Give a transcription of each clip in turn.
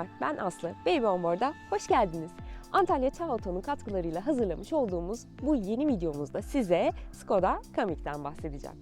Selamlar, ben Aslı. Baby On Board'a hoş geldiniz. Antalya Çağ Oto'nun katkılarıyla hazırlamış olduğumuz bu yeni videomuzda size Skoda Kamik'ten bahsedeceğim.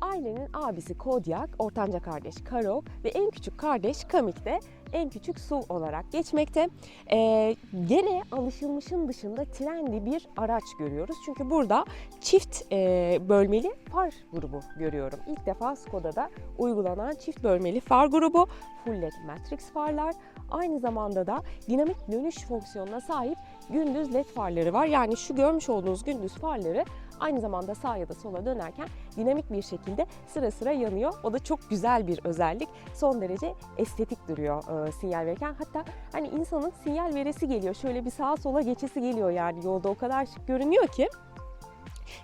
Ailenin abisi Kodyak, ortanca kardeş Karo ve en küçük kardeş Kamik de en küçük Su olarak geçmekte. Ee, gene alışılmışın dışında trendy bir araç görüyoruz. Çünkü burada çift e, bölmeli far grubu görüyorum. İlk defa Skoda'da uygulanan çift bölmeli far grubu. Full LED Matrix farlar. Aynı zamanda da dinamik dönüş fonksiyonuna sahip gündüz led farları var. Yani şu görmüş olduğunuz gündüz farları aynı zamanda sağa ya da sola dönerken dinamik bir şekilde sıra sıra yanıyor. O da çok güzel bir özellik. Son derece estetik duruyor e, sinyal verirken. Hatta hani insanın sinyal veresi geliyor. Şöyle bir sağa sola geçesi geliyor yani yolda o kadar şık görünüyor ki.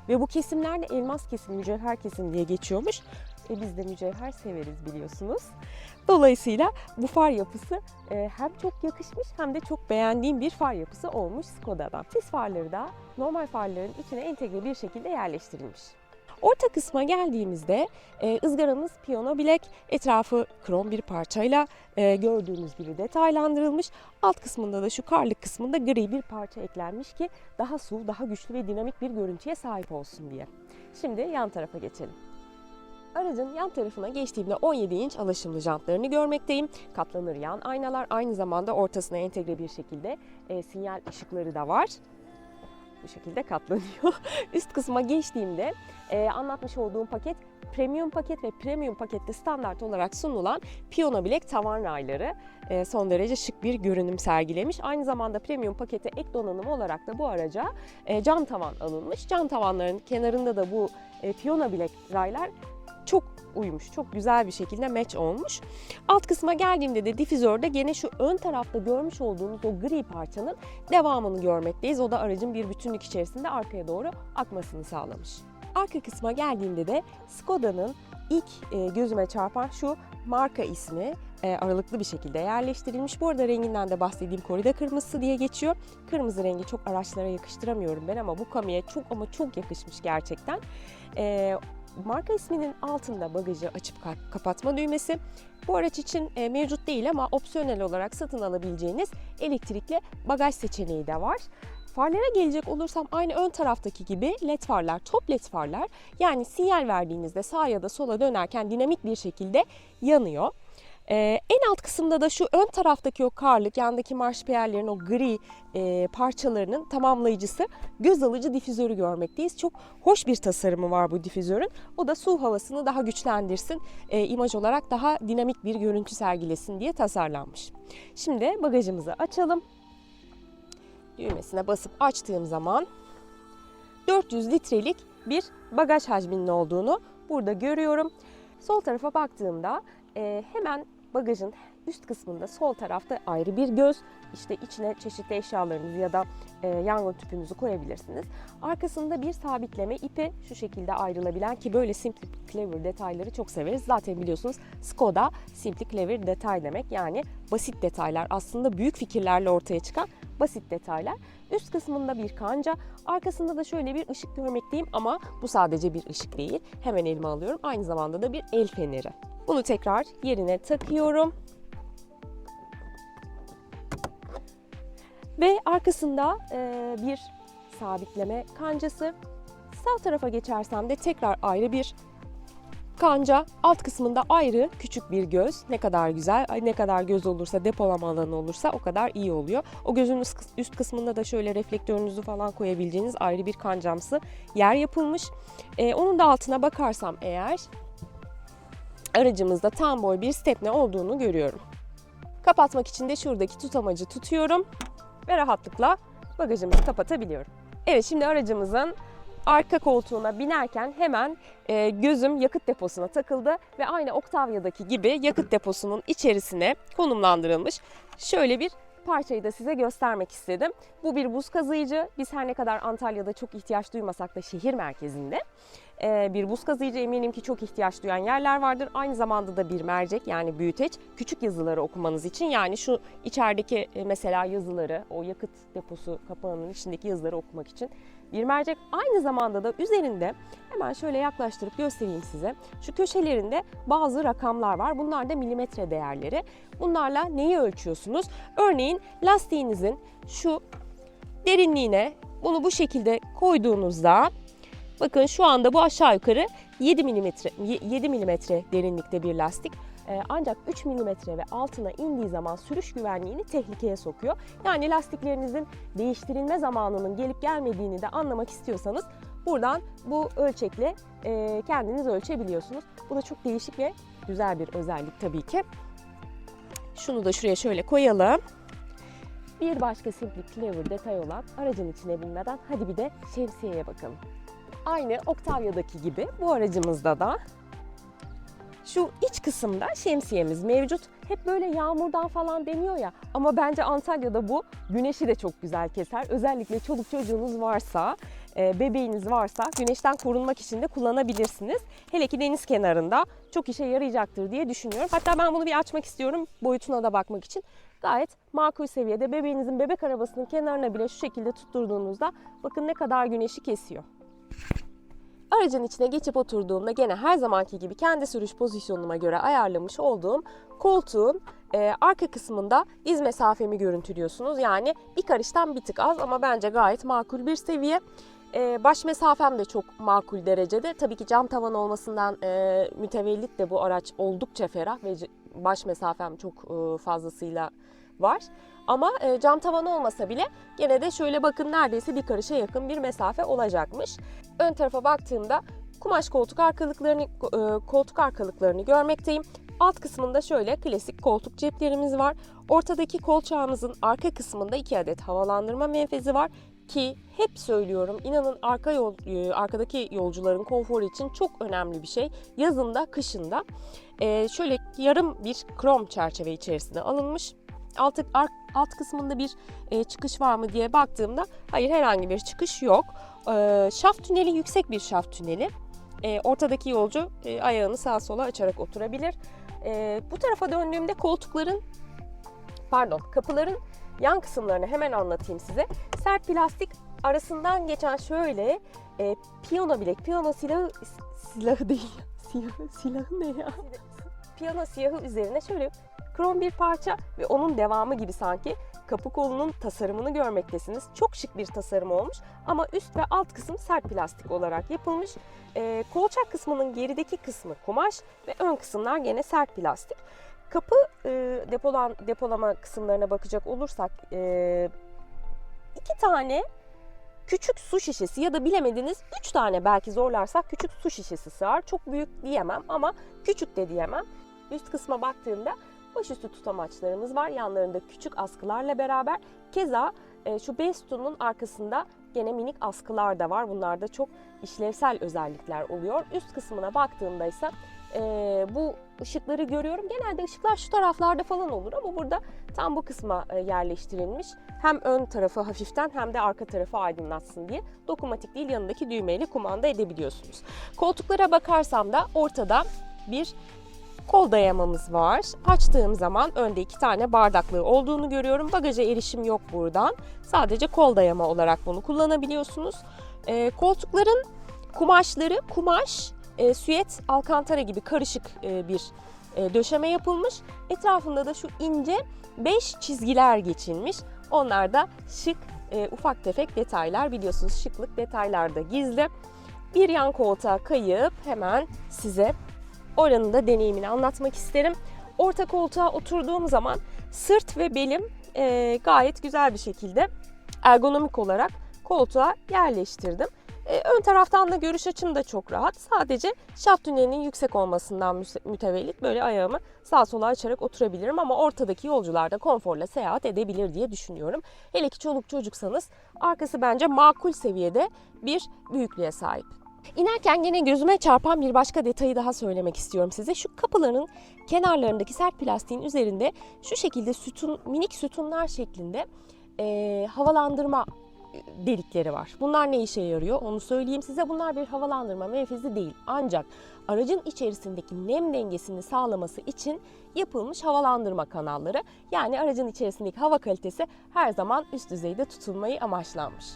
Ve bu kesimlerde elmas kesim, mücevher kesim diye geçiyormuş. E biz de mücevher severiz biliyorsunuz. Dolayısıyla bu far yapısı e, hem çok yakışmış hem de çok beğendiğim bir far yapısı olmuş Skoda'dan. Sis farları da normal farların içine entegre bir şekilde yerleştirilmiş. Orta kısma geldiğimizde e, ızgaramız piyano bilek, etrafı krom bir parçayla e, gördüğünüz gibi detaylandırılmış. Alt kısmında da şu karlık kısmında gri bir parça eklenmiş ki daha su, daha güçlü ve dinamik bir görüntüye sahip olsun diye. Şimdi yan tarafa geçelim. Aracın yan tarafına geçtiğimde 17 inç alaşımlı jantlarını görmekteyim. Katlanır yan aynalar aynı zamanda ortasına entegre bir şekilde e, sinyal ışıkları da var. Bu şekilde katlanıyor. Üst kısma geçtiğimde e, anlatmış olduğum paket premium paket ve premium pakette standart olarak sunulan piyano bilek tavan rayları e, son derece şık bir görünüm sergilemiş. Aynı zamanda premium pakete ek donanım olarak da bu araca e, cam tavan alınmış. Cam tavanların kenarında da bu e, piyano bilek raylar çok uymuş. Çok güzel bir şekilde match olmuş. Alt kısma geldiğimde de difüzörde gene şu ön tarafta görmüş olduğunuz o gri parçanın devamını görmekteyiz. O da aracın bir bütünlük içerisinde arkaya doğru akmasını sağlamış. Arka kısma geldiğimde de Skoda'nın ilk e, gözüme çarpan şu marka ismi e, aralıklı bir şekilde yerleştirilmiş. Bu arada renginden de bahsettiğim korida kırmızısı diye geçiyor. Kırmızı rengi çok araçlara yakıştıramıyorum ben ama bu kamiye çok ama çok yakışmış gerçekten. Marka isminin altında bagajı açıp kapatma düğmesi. Bu araç için e, mevcut değil ama opsiyonel olarak satın alabileceğiniz elektrikli bagaj seçeneği de var. Farlara gelecek olursam aynı ön taraftaki gibi led farlar, top led farlar. Yani sinyal verdiğinizde sağa ya da sola dönerken dinamik bir şekilde yanıyor. Ee, en alt kısımda da şu ön taraftaki o karlık, yandaki marşpiyerlerin o gri e, parçalarının tamamlayıcısı göz alıcı difüzörü görmekteyiz. Çok hoş bir tasarımı var bu difüzörün. O da su havasını daha güçlendirsin, e, imaj olarak daha dinamik bir görüntü sergilesin diye tasarlanmış. Şimdi bagajımızı açalım. Düğmesine basıp açtığım zaman 400 litrelik bir bagaj hacminin olduğunu burada görüyorum. Sol tarafa baktığımda e, hemen bagajın üst kısmında sol tarafta ayrı bir göz. İşte içine çeşitli eşyalarınızı ya da e, yangın tüpünüzü koyabilirsiniz. Arkasında bir sabitleme ipi şu şekilde ayrılabilen ki böyle Simply Clever detayları çok severiz. Zaten biliyorsunuz Skoda Simply Clever detay demek yani basit detaylar aslında büyük fikirlerle ortaya çıkan basit detaylar. Üst kısmında bir kanca, arkasında da şöyle bir ışık görmekteyim ama bu sadece bir ışık değil. Hemen elime alıyorum. Aynı zamanda da bir el feneri. Bunu tekrar yerine takıyorum. Ve arkasında e, bir sabitleme kancası. Sağ tarafa geçersem de tekrar ayrı bir kanca. Alt kısmında ayrı küçük bir göz. Ne kadar güzel, ne kadar göz olursa, depolama alanı olursa o kadar iyi oluyor. O gözün üst kısmında da şöyle reflektörünüzü falan koyabileceğiniz ayrı bir kancamsı yer yapılmış. E, onun da altına bakarsam eğer aracımızda tam boy bir stepne olduğunu görüyorum. Kapatmak için de şuradaki tutamacı tutuyorum ve rahatlıkla bagajımızı kapatabiliyorum. Evet şimdi aracımızın arka koltuğuna binerken hemen e, gözüm yakıt deposuna takıldı ve aynı Octavia'daki gibi yakıt deposunun içerisine konumlandırılmış şöyle bir parçayı da size göstermek istedim. Bu bir buz kazıyıcı. Biz her ne kadar Antalya'da çok ihtiyaç duymasak da şehir merkezinde e, bir buz kazıyıcı eminim ki çok ihtiyaç duyan yerler vardır. Aynı zamanda da bir mercek yani büyüteç küçük yazıları okumanız için yani şu içerideki e, mesela yazıları o yakıt deposu kapağının içindeki yazıları okumak için bir mercek. Aynı zamanda da üzerinde hemen şöyle yaklaştırıp göstereyim size. Şu köşelerinde bazı rakamlar var. Bunlar da milimetre değerleri. Bunlarla neyi ölçüyorsunuz? Örneğin lastiğinizin şu derinliğine bunu bu şekilde koyduğunuzda bakın şu anda bu aşağı yukarı 7 milimetre 7 milimetre derinlikte bir lastik. Ee, ancak 3 milimetre ve altına indiği zaman sürüş güvenliğini tehlikeye sokuyor. Yani lastiklerinizin değiştirilme zamanının gelip gelmediğini de anlamak istiyorsanız buradan bu ölçekle e, kendiniz ölçebiliyorsunuz. Bu da çok değişik ve güzel bir özellik tabii ki. Şunu da şuraya şöyle koyalım. Bir başka Simply Clever detay olan aracın içine binmeden hadi bir de şemsiyeye bakalım. Aynı Octavia'daki gibi bu aracımızda da şu iç kısımda şemsiyemiz mevcut. Hep böyle yağmurdan falan deniyor ya ama bence Antalya'da bu güneşi de çok güzel keser. Özellikle çoluk çocuğunuz varsa, e, bebeğiniz varsa güneşten korunmak için de kullanabilirsiniz. Hele ki deniz kenarında çok işe yarayacaktır diye düşünüyorum. Hatta ben bunu bir açmak istiyorum boyutuna da bakmak için. Gayet makul seviyede bebeğinizin bebek arabasının kenarına bile şu şekilde tutturduğunuzda bakın ne kadar güneşi kesiyor. Aracın içine geçip oturduğumda gene her zamanki gibi kendi sürüş pozisyonuma göre ayarlamış olduğum koltuğun e, arka kısmında diz mesafemi görüntülüyorsunuz. Yani bir karıştan bir tık az ama bence gayet makul bir seviye. E, baş mesafem de çok makul derecede. Tabii ki cam tavan olmasından e, mütevellit de bu araç oldukça ferah ve baş mesafem çok e, fazlasıyla var. Ama e, cam tavan olmasa bile gene de şöyle bakın neredeyse bir karışa yakın bir mesafe olacakmış. Ön tarafa baktığımda kumaş koltuk arkalıklarını e, koltuk arkalıklarını görmekteyim. Alt kısmında şöyle klasik koltuk ceplerimiz var. Ortadaki kolçağımızın arka kısmında iki adet havalandırma menfezi var ki hep söylüyorum inanın arka yol, e, arkadaki yolcuların konforu için çok önemli bir şey. Yazında, kışında e, şöyle yarım bir krom çerçeve içerisine alınmış. Alt, alt kısmında bir e, çıkış var mı diye baktığımda hayır herhangi bir çıkış yok. E, şaft tüneli yüksek bir şaft tüneli. E, ortadaki yolcu e, ayağını sağa sola açarak oturabilir. E, bu tarafa döndüğümde koltukların pardon kapıların yan kısımlarını hemen anlatayım size. Sert plastik arasından geçen şöyle e, piyano bilek, piyano silahı silahı değil. Silahı, silahı ne ya? Piyano siyahı üzerine şöyle krom bir parça ve onun devamı gibi sanki kapı kolunun tasarımını görmektesiniz. Çok şık bir tasarım olmuş ama üst ve alt kısım sert plastik olarak yapılmış. Ee, kolçak kısmının gerideki kısmı kumaş ve ön kısımlar gene sert plastik. Kapı e, depolan, depolama kısımlarına bakacak olursak e, iki tane küçük su şişesi ya da bilemediniz 3 tane belki zorlarsak küçük su şişesi sığar. Çok büyük diyemem ama küçük de diyemem. Üst kısma baktığımda başüstü tutamaçlarımız var. Yanlarında küçük askılarla beraber. Keza e, şu B sütunun arkasında gene minik askılar da var. Bunlar da çok işlevsel özellikler oluyor. Üst kısmına baktığımda ise e, bu ışıkları görüyorum. Genelde ışıklar şu taraflarda falan olur ama burada tam bu kısma e, yerleştirilmiş. Hem ön tarafı hafiften hem de arka tarafı aydınlatsın diye. Dokunmatik değil yanındaki düğmeyle kumanda edebiliyorsunuz. Koltuklara bakarsam da ortada bir kol dayamamız var. Açtığım zaman önde iki tane bardaklığı olduğunu görüyorum. Bagaja erişim yok buradan. Sadece kol dayama olarak bunu kullanabiliyorsunuz. E, koltukların kumaşları kumaş, e, süet, alkantara gibi karışık e, bir e, döşeme yapılmış. Etrafında da şu ince 5 çizgiler geçilmiş. Onlar da şık, e, ufak tefek detaylar biliyorsunuz şıklık detaylarda gizli. Bir yan koltuğa kayıp hemen size oranın da deneyimini anlatmak isterim. Orta koltuğa oturduğum zaman sırt ve belim e, gayet güzel bir şekilde ergonomik olarak koltuğa yerleştirdim. E, ön taraftan da görüş açım da çok rahat. Sadece şaft tünelinin yüksek olmasından mütevellit böyle ayağımı sağa sola açarak oturabilirim ama ortadaki yolcular da konforla seyahat edebilir diye düşünüyorum. Hele ki çoluk çocuksanız arkası bence makul seviyede bir büyüklüğe sahip. İnerken gene gözüme çarpan bir başka detayı daha söylemek istiyorum size. Şu kapıların kenarlarındaki sert plastiğin üzerinde şu şekilde sütun, minik sütunlar şeklinde e, havalandırma delikleri var. Bunlar ne işe yarıyor onu söyleyeyim size. Bunlar bir havalandırma menfezi değil. Ancak aracın içerisindeki nem dengesini sağlaması için yapılmış havalandırma kanalları. Yani aracın içerisindeki hava kalitesi her zaman üst düzeyde tutulmayı amaçlanmış.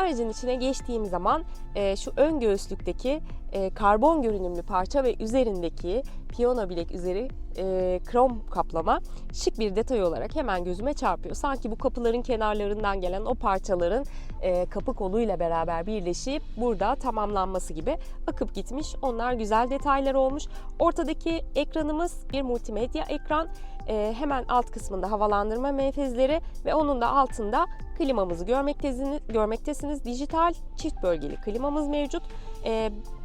Aracın içine geçtiğim zaman e, şu ön göğüslükteki e, karbon görünümlü parça ve üzerindeki piyano bilek üzeri e, krom kaplama şık bir detay olarak hemen gözüme çarpıyor. Sanki bu kapıların kenarlarından gelen o parçaların e, kapı koluyla beraber birleşip burada tamamlanması gibi akıp gitmiş. Onlar güzel detaylar olmuş. Ortadaki ekranımız bir multimedya ekran. E, hemen alt kısmında havalandırma menfezleri ve onun da altında klimamızı görmektesiniz. görmektesiniz. Dijital çift bölgeli klimamız mevcut.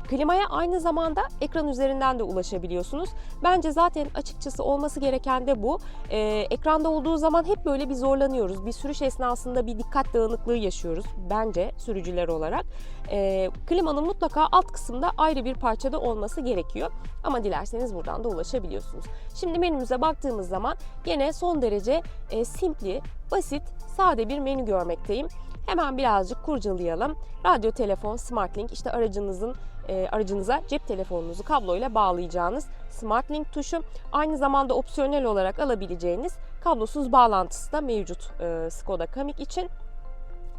Klimaya aynı zamanda ekran üzerinden de ulaşabiliyorsunuz. Bence zaten açıkçası olması gereken de bu. Ee, ekranda olduğu zaman hep böyle bir zorlanıyoruz. Bir sürüş esnasında bir dikkat dağınıklığı yaşıyoruz bence sürücüler olarak. Ee, klimanın mutlaka alt kısımda ayrı bir parçada olması gerekiyor. Ama dilerseniz buradan da ulaşabiliyorsunuz. Şimdi menümüze baktığımız zaman yine son derece e, simpli, basit, sade bir menü görmekteyim. Hemen birazcık kurcalayalım. Radyo, telefon, SmartLink işte aracınızın e, aracınıza cep telefonunuzu kabloyla bağlayacağınız SmartLink tuşu. Aynı zamanda opsiyonel olarak alabileceğiniz kablosuz bağlantısı da mevcut e, Skoda Kamiq için.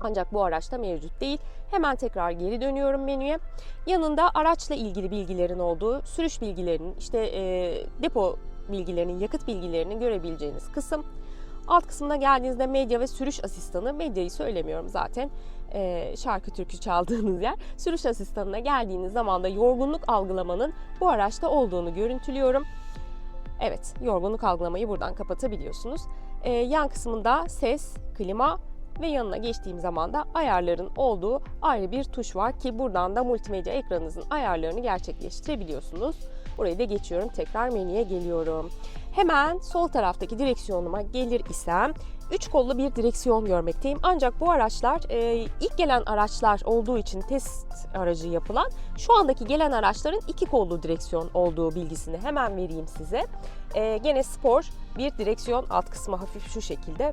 Ancak bu araçta mevcut değil. Hemen tekrar geri dönüyorum menüye. Yanında araçla ilgili bilgilerin olduğu, sürüş bilgilerinin, işte e, depo bilgilerinin, yakıt bilgilerini görebileceğiniz kısım. Alt kısmına geldiğinizde medya ve sürüş asistanı, medyayı söylemiyorum zaten e, şarkı türkü çaldığınız yer. Sürüş asistanına geldiğiniz zaman da yorgunluk algılamanın bu araçta olduğunu görüntülüyorum. Evet, yorgunluk algılamayı buradan kapatabiliyorsunuz. E, yan kısmında ses, klima ve yanına geçtiğim zaman da ayarların olduğu ayrı bir tuş var ki buradan da multimedya ekranınızın ayarlarını gerçekleştirebiliyorsunuz. Burayı da geçiyorum. Tekrar menüye geliyorum. Hemen sol taraftaki direksiyonuma gelir isem 3 kollu bir direksiyon görmekteyim. Ancak bu araçlar e, ilk gelen araçlar olduğu için test aracı yapılan şu andaki gelen araçların iki kollu direksiyon olduğu bilgisini hemen vereyim size. E, gene spor bir direksiyon alt kısmı hafif şu şekilde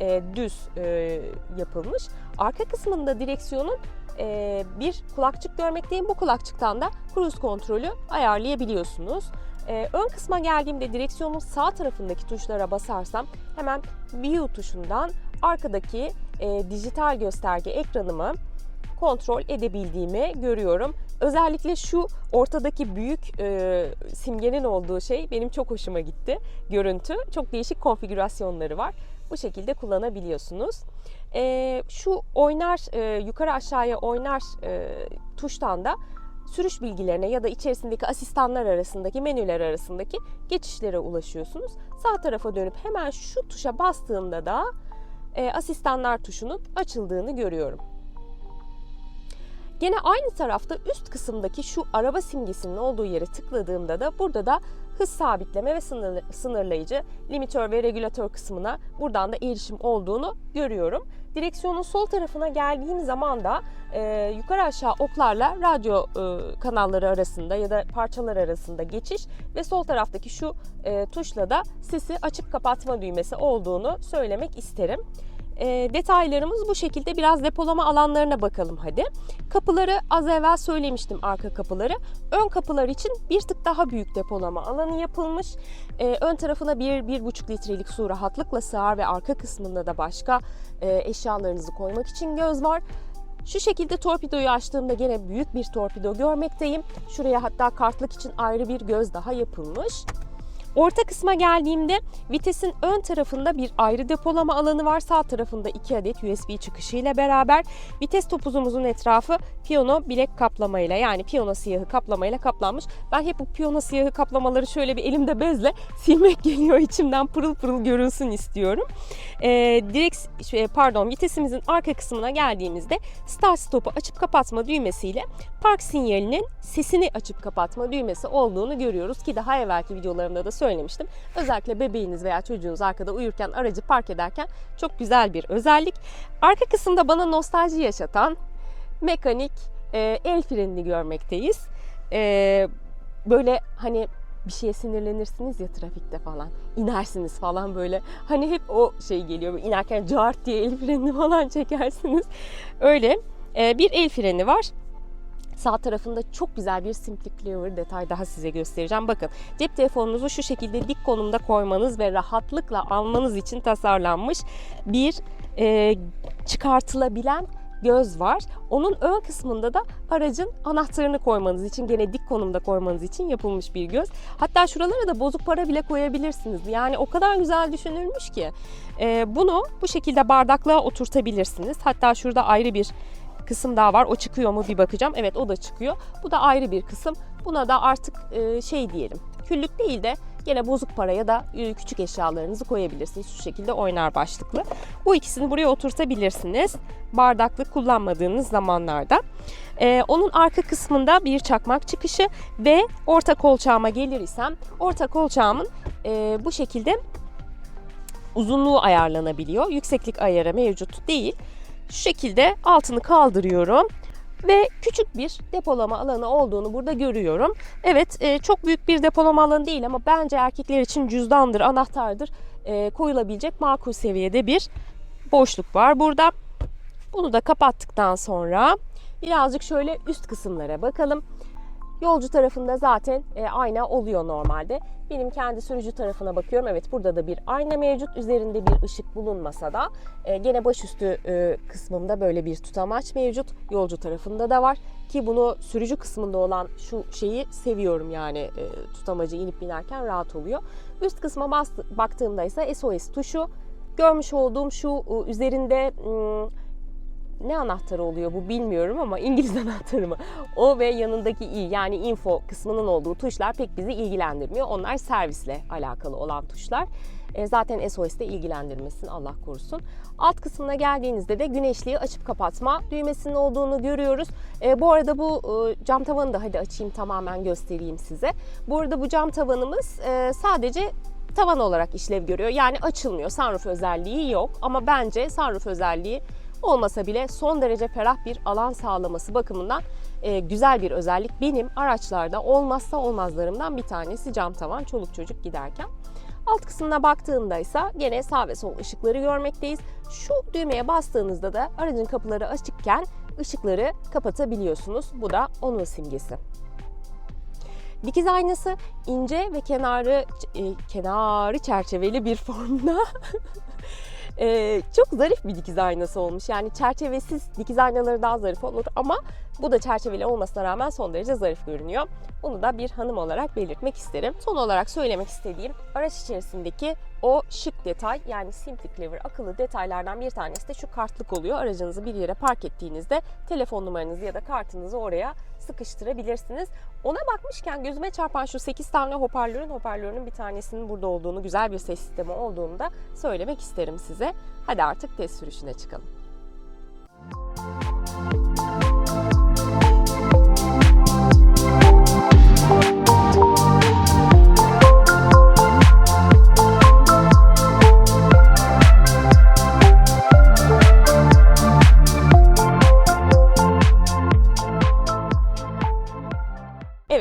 e, düz e, yapılmış. Arka kısmında direksiyonun e, bir kulakçık görmekteyim. Bu kulakçıktan da cruise kontrolü ayarlayabiliyorsunuz. Ee, ön kısma geldiğimde direksiyonun sağ tarafındaki tuşlara basarsam hemen View tuşundan arkadaki e, dijital gösterge ekranımı kontrol edebildiğimi görüyorum. Özellikle şu ortadaki büyük e, simgenin olduğu şey benim çok hoşuma gitti. Görüntü çok değişik konfigürasyonları var. Bu şekilde kullanabiliyorsunuz. E, şu oynar e, yukarı aşağıya oynar e, tuştan da sürüş bilgilerine ya da içerisindeki asistanlar arasındaki menüler arasındaki geçişlere ulaşıyorsunuz. Sağ tarafa dönüp hemen şu tuşa bastığımda da e, asistanlar tuşunun açıldığını görüyorum. Gene aynı tarafta üst kısımdaki şu araba simgesinin olduğu yere tıkladığımda da burada da hız sabitleme ve sınırlayıcı, limitör ve regülatör kısmına buradan da erişim olduğunu görüyorum. Direksiyonun sol tarafına geldiğim zaman da e, yukarı aşağı oklarla radyo e, kanalları arasında ya da parçalar arasında geçiş ve sol taraftaki şu e, tuşla da sesi açıp kapatma düğmesi olduğunu söylemek isterim. E, detaylarımız bu şekilde. Biraz depolama alanlarına bakalım hadi. Kapıları az evvel söylemiştim arka kapıları. Ön kapılar için bir tık daha büyük depolama alanı yapılmış. E, ön tarafına 1-1,5 litrelik su rahatlıkla sığar ve arka kısmında da başka e, eşyalarınızı koymak için göz var. Şu şekilde torpidoyu açtığımda gene büyük bir torpido görmekteyim. Şuraya hatta kartlık için ayrı bir göz daha yapılmış. Orta kısma geldiğimde vitesin ön tarafında bir ayrı depolama alanı var. Sağ tarafında 2 adet USB çıkışı ile beraber vites topuzumuzun etrafı piyano bilek kaplamayla yani piyano siyahı kaplamayla kaplanmış. Ben hep bu piyano siyahı kaplamaları şöyle bir elimde bezle silmek geliyor içimden pırıl pırıl görünsün istiyorum. Ee, direkt şey, pardon vitesimizin arka kısmına geldiğimizde start stop'u açıp kapatma düğmesiyle park sinyalinin sesini açıp kapatma düğmesi olduğunu görüyoruz ki daha evvelki videolarımda da söylemiştim. Özellikle bebeğiniz veya çocuğunuz arkada uyurken aracı park ederken çok güzel bir özellik. Arka kısımda bana nostalji yaşatan mekanik e, el frenini görmekteyiz. E, böyle hani bir şeye sinirlenirsiniz ya trafikte falan. inersiniz falan böyle. Hani hep o şey geliyor. İnerken cart diye el frenini falan çekersiniz. Öyle. E, bir el freni var. Sağ tarafında çok güzel bir Simply Clever detay daha size göstereceğim. Bakın cep telefonunuzu şu şekilde dik konumda koymanız ve rahatlıkla almanız için tasarlanmış bir e, çıkartılabilen göz var. Onun ön kısmında da aracın anahtarını koymanız için gene dik konumda koymanız için yapılmış bir göz. Hatta şuralara da bozuk para bile koyabilirsiniz. Yani o kadar güzel düşünülmüş ki. Ee, bunu bu şekilde bardaklığa oturtabilirsiniz. Hatta şurada ayrı bir kısım daha var. O çıkıyor mu bir bakacağım. Evet o da çıkıyor. Bu da ayrı bir kısım. Buna da artık e, şey diyelim. Küllük değil de Gene bozuk paraya da e, küçük eşyalarınızı koyabilirsiniz. Şu şekilde oynar başlıklı. Bu ikisini buraya oturtabilirsiniz. Bardaklık kullanmadığınız zamanlarda. Ee, onun arka kısmında bir çakmak çıkışı ve orta kolçağıma gelir isem orta kolçağımın e, bu şekilde uzunluğu ayarlanabiliyor. Yükseklik ayarı mevcut değil. Şu şekilde altını kaldırıyorum ve küçük bir depolama alanı olduğunu burada görüyorum. Evet e, çok büyük bir depolama alanı değil ama bence erkekler için cüzdandır, anahtardır e, koyulabilecek makul seviyede bir boşluk var burada. Bunu da kapattıktan sonra birazcık şöyle üst kısımlara bakalım. Yolcu tarafında zaten e, ayna oluyor normalde. Benim kendi sürücü tarafına bakıyorum. Evet burada da bir ayna mevcut. Üzerinde bir ışık bulunmasa da e, gene başüstü e, kısmında böyle bir tutamaç mevcut. Yolcu tarafında da var. Ki bunu sürücü kısmında olan şu şeyi seviyorum yani e, tutamacı inip binerken rahat oluyor. Üst kısma bastı, baktığımda ise SOS tuşu. Görmüş olduğum şu e, üzerinde... Hmm, ne anahtarı oluyor bu bilmiyorum ama İngiliz anahtarı mı? O ve yanındaki i yani info kısmının olduğu tuşlar pek bizi ilgilendirmiyor. Onlar servisle alakalı olan tuşlar. E, zaten SOS'te ilgilendirmesin Allah korusun. Alt kısmına geldiğinizde de güneşliği açıp kapatma düğmesinin olduğunu görüyoruz. E, bu arada bu e, cam tavanı da hadi açayım tamamen göstereyim size. Bu arada bu cam tavanımız e, sadece tavan olarak işlev görüyor. Yani açılmıyor. Sunroof özelliği yok ama bence sunroof özelliği olmasa bile son derece ferah bir alan sağlaması bakımından e, güzel bir özellik. Benim araçlarda olmazsa olmazlarımdan bir tanesi cam tavan çoluk çocuk giderken. Alt kısmına baktığımda ise gene sağ ve sol ışıkları görmekteyiz. Şu düğmeye bastığınızda da aracın kapıları açıkken ışıkları kapatabiliyorsunuz. Bu da onun simgesi. Dikiz aynası ince ve kenarı e, kenarı çerçeveli bir formda Ee, çok zarif bir dikiz aynası olmuş. Yani çerçevesiz dikiz aynaları daha zarif olur ama bu da çerçeveli olmasına rağmen son derece zarif görünüyor. Bunu da bir hanım olarak belirtmek isterim. Son olarak söylemek istediğim araç içerisindeki o şık detay yani Simply Clever akıllı detaylardan bir tanesi de şu kartlık oluyor. Aracınızı bir yere park ettiğinizde telefon numaranızı ya da kartınızı oraya sıkıştırabilirsiniz. Ona bakmışken gözüme çarpan şu 8 tane hoparlörün hoparlörünün bir tanesinin burada olduğunu, güzel bir ses sistemi olduğunu da söylemek isterim size. Hadi artık test sürüşüne çıkalım.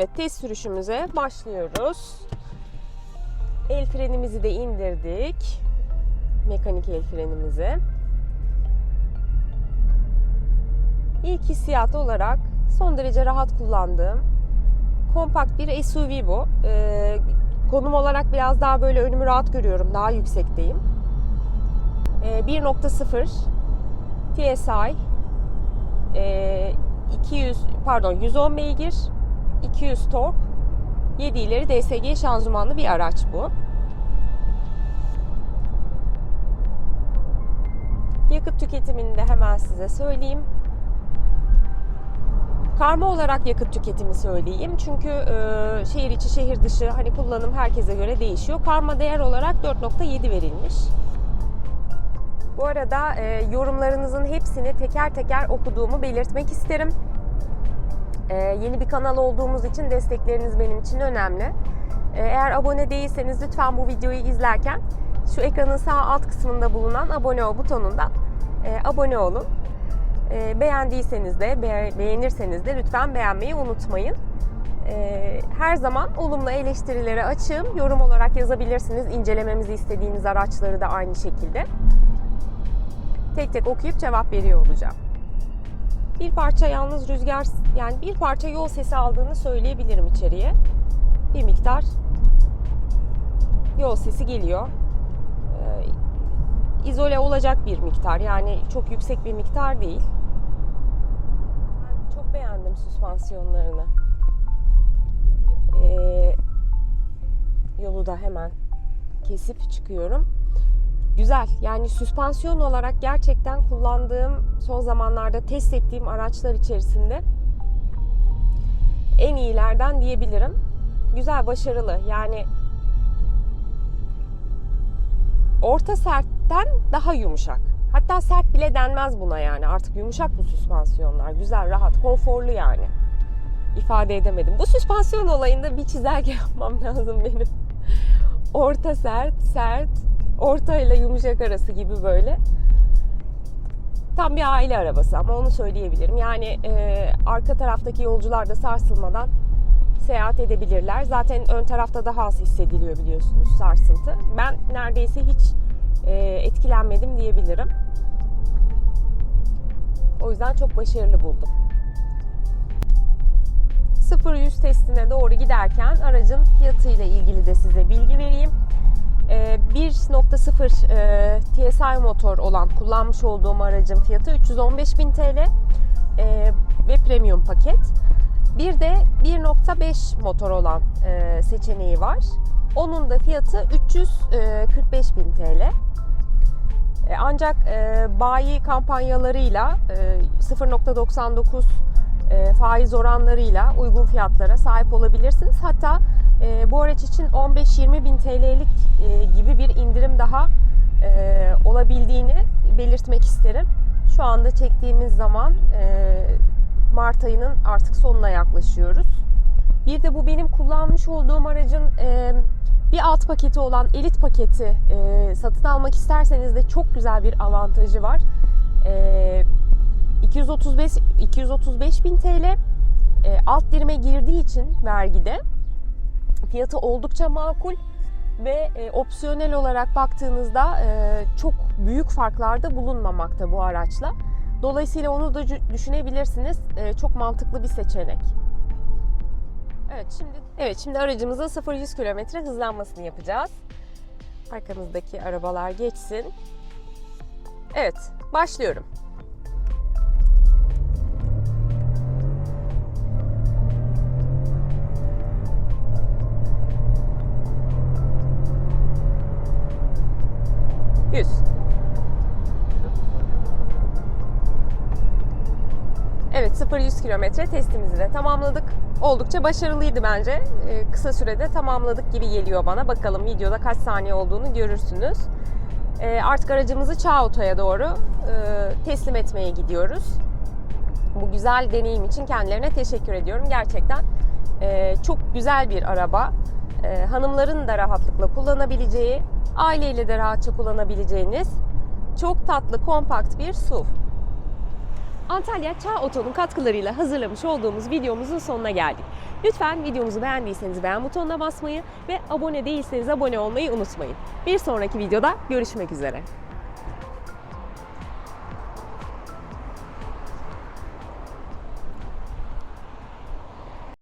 Evet test sürüşümüze başlıyoruz. El frenimizi de indirdik. Mekanik el frenimizi. İlk hissiyat olarak son derece rahat kullandığım kompakt bir SUV bu. Ee, konum olarak biraz daha böyle önümü rahat görüyorum. Daha yüksekteyim. Ee, 1.0 TSI e, 200 pardon 110 beygir 200 tork 7 ileri DSG şanzımanlı bir araç bu. Yakıt tüketimini de hemen size söyleyeyim. Karma olarak yakıt tüketimi söyleyeyim. Çünkü e, şehir içi şehir dışı hani kullanım herkese göre değişiyor. Karma değer olarak 4.7 verilmiş. Bu arada e, yorumlarınızın hepsini teker teker okuduğumu belirtmek isterim. Ee, yeni bir kanal olduğumuz için destekleriniz benim için önemli. Ee, eğer abone değilseniz lütfen bu videoyu izlerken şu ekranın sağ alt kısmında bulunan abone ol butonundan e, abone olun. E, beğendiyseniz de be- beğenirseniz de lütfen beğenmeyi unutmayın. Her zaman olumlu eleştirilere açığım. Yorum olarak yazabilirsiniz. İncelememizi istediğiniz araçları da aynı şekilde. Tek tek okuyup cevap veriyor olacağım. Bir parça yalnız rüzgar yani bir parça yol sesi aldığını söyleyebilirim içeriye. Bir miktar yol sesi geliyor. Ee, izole olacak bir miktar yani çok yüksek bir miktar değil. Çok beğendim süspansiyonlarını. Ee, yolu da hemen kesip çıkıyorum. Güzel. Yani süspansiyon olarak gerçekten kullandığım, son zamanlarda test ettiğim araçlar içerisinde en iyilerden diyebilirim. Güzel, başarılı. Yani orta sertten daha yumuşak. Hatta sert bile denmez buna yani. Artık yumuşak bu süspansiyonlar. Güzel, rahat, konforlu yani. İfade edemedim. Bu süspansiyon olayında bir çizelge yapmam lazım benim. Orta sert, sert, orta ile yumuşak arası gibi böyle. Tam bir aile arabası ama onu söyleyebilirim. Yani e, arka taraftaki yolcular da sarsılmadan seyahat edebilirler. Zaten ön tarafta daha az hissediliyor biliyorsunuz sarsıntı. Ben neredeyse hiç e, etkilenmedim diyebilirim. O yüzden çok başarılı buldum. 0-100 testine doğru giderken aracın fiyatı ile ilgili de size bilgi vereyim. Ee, 1.0 e, TSI motor olan kullanmış olduğum aracın fiyatı 315.000 TL e, ve premium paket. Bir de 1.5 motor olan e, seçeneği var. Onun da fiyatı 345.000 TL. Ancak bayi kampanyalarıyla e, 0.99 e, faiz oranlarıyla uygun fiyatlara sahip olabilirsiniz. Hatta e, bu araç için 15-20 bin TL'lik e, gibi bir indirim daha e, olabildiğini belirtmek isterim. Şu anda çektiğimiz zaman e, Mart ayının artık sonuna yaklaşıyoruz. Bir de bu benim kullanmış olduğum aracın e, bir alt paketi olan elit paketi e, satın almak isterseniz de çok güzel bir avantajı var. E, 235 235 bin TL e, alt dirime girdiği için vergide fiyatı oldukça makul ve e, opsiyonel olarak baktığınızda e, çok büyük farklarda bulunmamakta bu araçla. Dolayısıyla onu da düşünebilirsiniz. E, çok mantıklı bir seçenek. Evet şimdi evet şimdi aracımızın 0-100 kilometre hızlanmasını yapacağız. Arkamızdaki arabalar geçsin. Evet, başlıyorum. 0-100 kilometre testimizi de tamamladık. Oldukça başarılıydı bence. Ee, kısa sürede tamamladık gibi geliyor bana. Bakalım videoda kaç saniye olduğunu görürsünüz. Ee, artık aracımızı Çağ Oto'ya doğru e, teslim etmeye gidiyoruz. Bu güzel deneyim için kendilerine teşekkür ediyorum. Gerçekten e, çok güzel bir araba. E, hanımların da rahatlıkla kullanabileceği, aileyle de rahatça kullanabileceğiniz çok tatlı, kompakt bir SUV. Antalya Çağ Oto'nun katkılarıyla hazırlamış olduğumuz videomuzun sonuna geldik. Lütfen videomuzu beğendiyseniz beğen butonuna basmayı ve abone değilseniz abone olmayı unutmayın. Bir sonraki videoda görüşmek üzere.